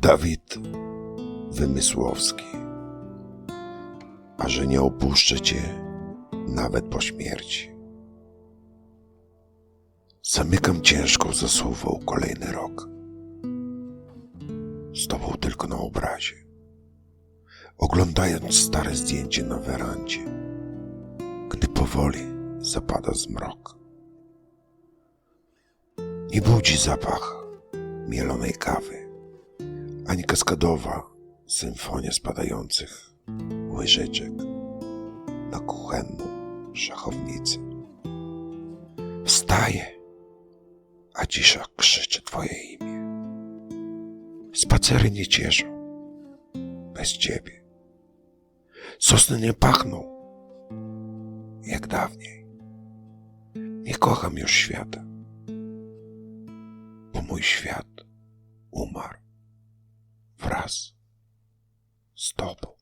Dawid Wymysłowski. A że nie opuszczę cię nawet po śmierci. Zamykam ciężką zasuwą kolejny rok. Z tobą tylko na obrazie. Oglądając stare zdjęcie na werandzie, gdy powoli zapada zmrok. Nie budzi zapach mielonej kawy ani kaskadowa symfonia spadających łyżeczek na kuchenną szachownicę. Wstaję, a cisza krzyczy twoje imię. Spacery nie cieszą bez ciebie. Sosny nie pachną jak dawniej. Nie kocham już świata, bo mój świat umarł wraz z tobą.